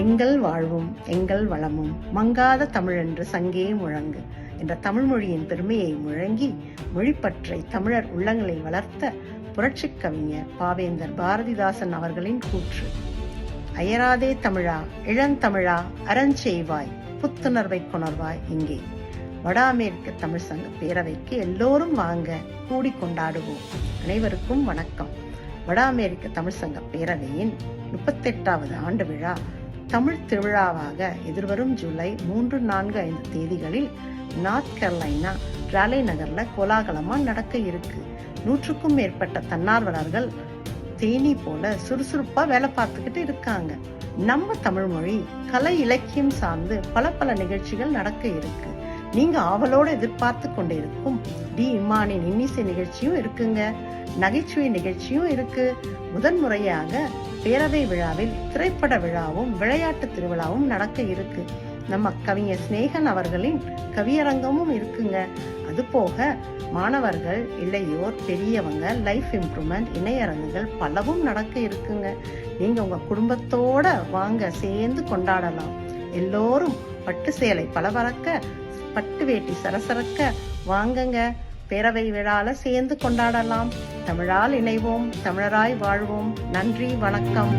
எங்கள் வாழ்வும் எங்கள் வளமும் மங்காத தமிழென்று சங்கே முழங்கு என்ற தமிழ்மொழியின் பெருமையை முழங்கி மொழிப்பற்றை தமிழர் உள்ளங்களில் வளர்த்த புரட்சி கவிஞர் பாவேந்தர் பாரதிதாசன் அவர்களின் கூற்று. அயராதே தமிழா இளந்தமிழா அறஞ்செய்வாய் புத்துணர்வை கொணர்வாய் இங்கே. வட அமெரிக்க தமிழ் சங்க பேரவைக்கு எல்லோரும் வாங்க கூடி கொண்டாடுவோம். அனைவருக்கும் வணக்கம். வட அமெரிக்க தமிழ் சங்க பேரவையின் முப்பத்தெட்டாவது ஆண்டு விழா தமிழ் திருவிழாவாக எதிர்வரும் ஜூலை மூன்று நான்கு ஐந்து தேதிகளில் நார்த் கேரளைனா ராலே நகர்ல கோலாகலமா நடக்க இருக்கு. நூற்றுக்கும் மேற்பட்ட தன்னார்வலர்கள் தேனி போல சுறுசுறுப்பா வேலை பார்த்துக்கிட்டு இருக்காங்க. நம்ம தமிழ் மொழி கலை இலக்கியம் சார்ந்து பல பல நிகழ்ச்சிகள் நடக்க இருக்கு. நீங்க ஆவலோடு எதிர்பார்த்து கொண்டிருக்கும் டி இம்மானின் இன்னிசை நிகழ்ச்சியும் இருக்குங்க. நகைச்சுவை நிகழ்ச்சியும் இருக்கு. முதன் முறையாக பேரவை விழாவில் திரைப்பட விழாவும் விளையாட்டு திருவிழாவும் நடக்க இருக்கு. நம்ம கவிஞர் சிநேகன் அவர்களின் கவியரங்கமும் இருக்குங்க. அது போக மாணவர்கள் இளையோர் பெரியவங்க லைஃப் இம்ப்ரூவ்மெண்ட் இணையரங்குகள் பலவும் நடக்க இருக்குங்க. நீங்க உங்க குடும்பத்தோட வாங்க சேர்ந்து கொண்டாடலாம். எல்லோரும் பட்டு சேலை பளபளக்க பட்டு வேட்டி சரசரக்க வாங்கங்க. பேரவை விழால சேர்ந்து கொண்டாடலாம். தமிழால் இணைவோம் தமிழராய் வாழ்வோம். நன்றி வணக்கம்.